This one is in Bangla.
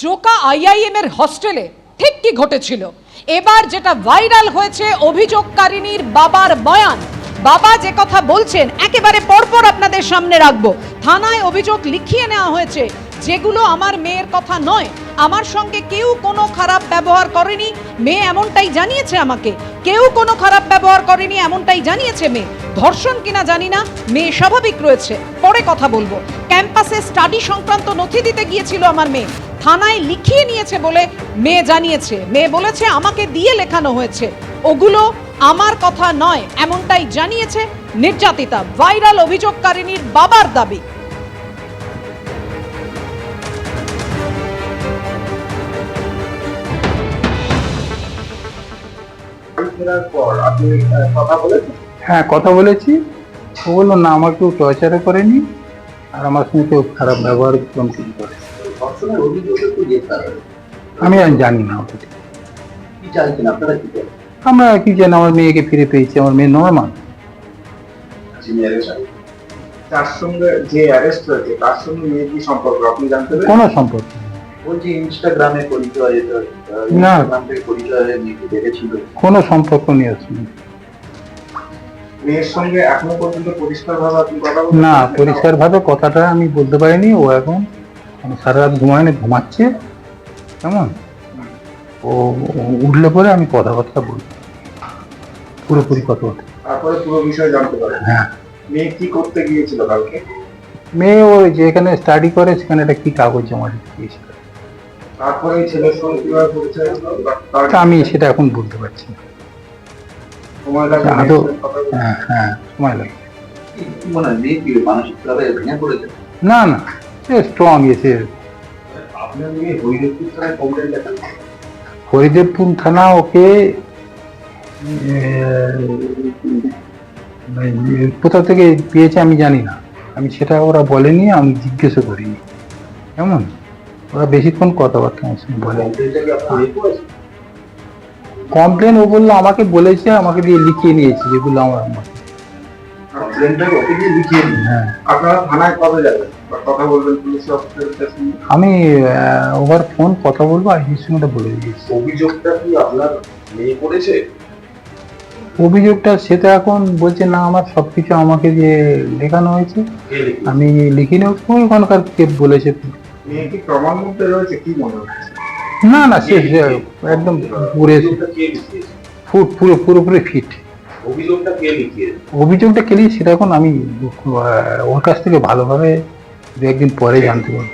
জোকা আইআইএম এর হস্টেলে ঠিক কি ঘটেছিল? এবার যেটা ভাইরাল হয়েছে অভিযোগকারিনীর বাবার বয়ান। বাবা যে কথা বলছেন, একেবারে পরপর আপনাদের সামনে রাখব। থানায় অভিযোগ লিখিয়ে নেওয়া হয়েছে, যেগুলো আমার মেয়ের কথা নয়। আমার সঙ্গে কেউ কোনো খারাপ ব্যবহার করেনি, মেয়ে এমনটাই জানিয়েছে আমাকে। কেউ কোনো খারাপ ব্যবহার করেনি, এমনটাই জানিয়েছে মেয়ে। ধর্ষণ কিনা জানি না, মেয়ে স্বাভাবিক রয়েছে। পরে কথা বলব। ক্যাম্পাসে স্টাডি সংক্রান্ত নথি দিতে গিয়েছিল আমার মেয়ে। থানায় লিখিয়ে নিয়েছে বলে মেয়ে জানিয়েছে। মেয়ে বলেছে, আমাকে দিয়ে লেখানো হয়েছে। ওগুলো আমার কথা নয়, এমনটাই জানিয়েছে নির্যাতিতা। ভাইরাল অভিযোগকারিনীর বাবার দাবি। হ্যাঁ কথা বলেছি। ও বলল, না, আমার কেউ টর্চারে করেনি। আর আমার সঙ্গে কেউ খারাপ ব্যবহার করে ধর্ষণের অভিযোগ গ্রেফতার আমি আর জানি না ওটা কি চাইছেন আপনারা কি চাইছেন আমরা কি জানি আমার মেয়েকে ফিরে পেয়েছি আমার মেয়ে নর্মাল হয়েছেন। তার সঙ্গে যে অ্যারেস্ট হয়েছে তার সঙ্গে কি সম্পর্ক আপনি জানতে পেরেছেন কোনো সম্পর্ক। বলছি ইনস্টাগ্রামে পরিচয় না। পরিচয় দেখেছিল কোনো সম্পর্ক নেই মেয়ের সঙ্গে এখনও পর্যন্ত পরিষ্কার ভাবে আপনি কথা না পেরেছেন? পরিষ্কার ভাবে কথাটা আমি বলতে পারিনি ও এখন মানে সারা রাত ঘুমায়নি ঘুমাচ্ছে। কেমন? ও উঠলে পরে আমি কথাবার্তা বলব। পুরোপুরি কথা কথাবার্তা। তারপরে পুরো বিষয় জানতে পারেন হ্যাঁ। মেয়ে কি করতে গিয়েছিল কালকে? মেয়ে ও যেখানে স্টাডি করে সেখানে একটা কি কাগজ জমা দিতে গিয়েছিল। তারপরে ছেলের সঙ্গে কীভাবে পরিচয় হলো? আমি সেটা এখন বলতে পারছি না। সময় লাগে আদৌ-? হ্যাঁ হ্যাঁ সময় লাগে কি কি মনে মেয়ে কি মানসিকভাবে ভেঙে পড়েছে? না না। স্ট্রং এসে। হরিদেবপুর থানা ওকে কোথা থেকে পেয়েছে আমি জানি না। আমি সেটা ওরা বলেনি আমি জিজ্ঞেস করিনি। কেমন? ওরা বেশিক্ষণ কথাবার্তা আমার সঙ্গে বলে কমপ্লেন ও বলল আমাকে বলেছে আমাকে দিয়ে লিখিয়ে নিয়েছে যেগুলো আমার আমার- আমি ওভার ফোন কথা বলব আর সঙ্গে বলে দিয়েছি অভিযোগটা কি আপনার মেয়ে করেছে? অভিযোগটা সেটা এখন বলছে না আমার সবকিছু আমাকে যে লেখানো হয়েছে? আমি লিখিনি। ওখানকার কে বলেছে? না না সে একদম পুরে ফুট পুরো পুরোপুরি ফিট। অভিযোগটা কে লিখিয়েছে অভিযোগটা কেলি সেটা এখন আমি ওর কাছ থেকে ভালোভাবে দু একদিন পরে জানতে পারব।